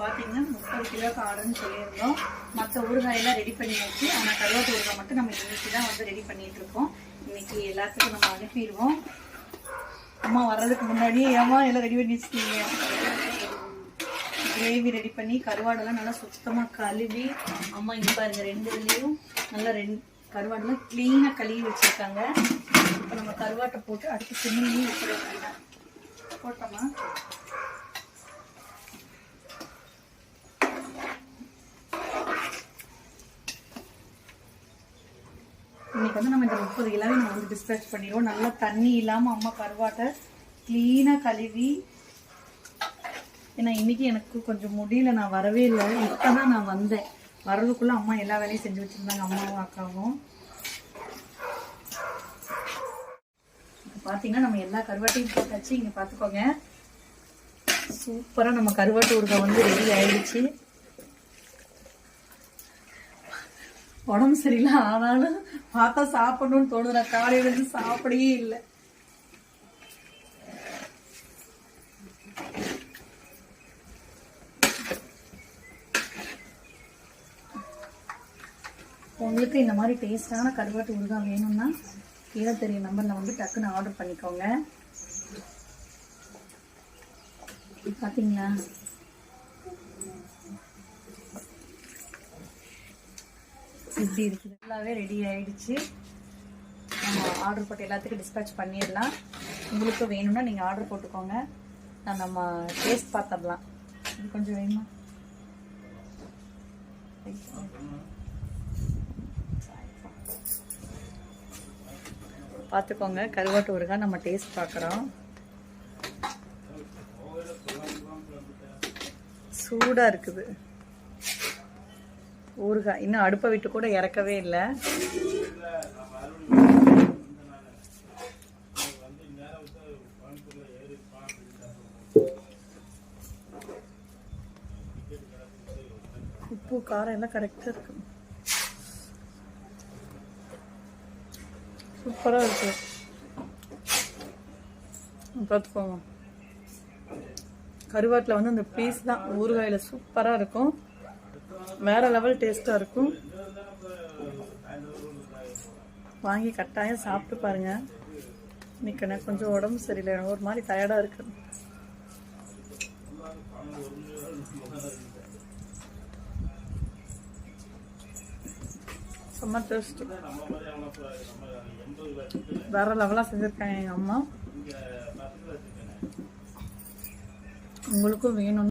பார்த்தீங்கன்னா முப்பது கிலோ காடுன்னு சொல்லியிருந்தோம். மற்ற ஊறுகாயெல்லாம் ரெடி பண்ணியாச்சு. ஆனால் கருவாட்டு ஊறுகாய் மட்டும் நம்ம இன்னைக்கு தான் வந்து ரெடி பண்ணிட்டு இருக்கோம். இன்னைக்கு எல்லாத்துக்கும் நம்ம அனுப்பிடுவோம். அம்மா வர்றதுக்கு முன்னாடியே ஏமா எல்லாம் ரெடி பண்ணி வச்சிட்டீங்க? கிரேவி ரெடி பண்ணி கருவாடெல்லாம் நல்லா சுத்தமாக கழுவி அம்மா இங்கே பாருங்க ரெண்டு இதுலேயும் நல்லா ரெண்டு கருவாடெல்லாம் க்ளீனாக கழுவி வச்சுருக்காங்க. இப்போ நம்ம கருவாட்டை போட்டு அடுத்து சிம்மிலையும் விட்டுற வேண்டாம். போட்டோமா? இன்னைக்கு வந்து நம்ம இந்த முப்பது கிலோவை நம்ம வந்து டிஸ்பேச் பண்ணிடுவோம். நல்லா தண்ணி இல்லாமல் அம்மா கருவாட்டை க்ளீனாக கழுவி. ஏன்னா இன்னைக்கு எனக்கு கொஞ்சம் முடியல நான் வரவே இல்லை. இப்போ தான் நான் வந்தேன். வர்றதுக்குள்ளே அம்மா எல்லா வேலையும் செஞ்சு வச்சுருந்தாங்க அம்மாவும் அக்காவும். இப்போ பார்த்தீங்கன்னா நம்ம எல்லா கருவாட்டையும் போட்டாச்சு. இங்கே பார்த்துக்கோங்க சூப்பராக நம்ம கருவாட்டு ஊறுகாய் வந்து ரெடி ஆயிடுச்சு. உடம்பு சரியில்லை. ஆனாலும் பார்த்தா சாப்பிடணும்னு தோணுது. நான் காலையில இருந்து சாப்பிடவே இல்லை. உங்களுக்கு இந்த மாதிரி டேஸ்டான கருவாட்டு ஊறுகாய் வேணும்னா கீழே தெரியும் நம்பரில் வந்து டக்குன்னு ஆர்டர் பண்ணிக்கோங்க. பார்த்தீங்களா இப்படி இருக்குது ஃபுல்லாகவே ரெடி ஆயிடுச்சு. நம்ம ஆர்டர் போட்டு எல்லாத்துக்கும் டிஸ்பேச் பண்ணிடலாம். உங்களுக்கு வேணும்னா நீங்கள் ஆர்டர் போட்டுக்கோங்க. நான் நம்ம டேஸ்ட் பார்த்துடலாம். இது கொஞ்சம் வேணுமா? பார்த்துக்கோங்க. கருவாட்டு ஊறுகாய் நம்ம டேஸ்ட் பார்க்குறோம். சூடாக இருக்குது. ஊறுகாய் இன்னும் அடுப்பை விட்டு கூட இறக்கவே இல்லை. உப்பு காரம் எல்லாம் கரெக்டாக இருக்கு. சூப்பராக இருக்கு. பார்த்துக்கோங்க. கருவாட்டில் வந்து அந்த பீஸ் தான். ஊறுகாயில் சூப்பராக இருக்கும். வேற லெவல் டேஸ்ட்டாக இருக்கும். வாங்கி கட்டாயம் சாப்பிட்டு பாருங்க. இன்னைக்கு எனக்கு கொஞ்சம் உடம்பு சரியில்லை. ஒரு மாதிரி டயர்டாக இருக்கு. செம்ம டேஸ்ட் வேற லெவலாக செஞ்சுருக்காங்க எங்கள் அம்மா. உங்களுக்கும் வேணும்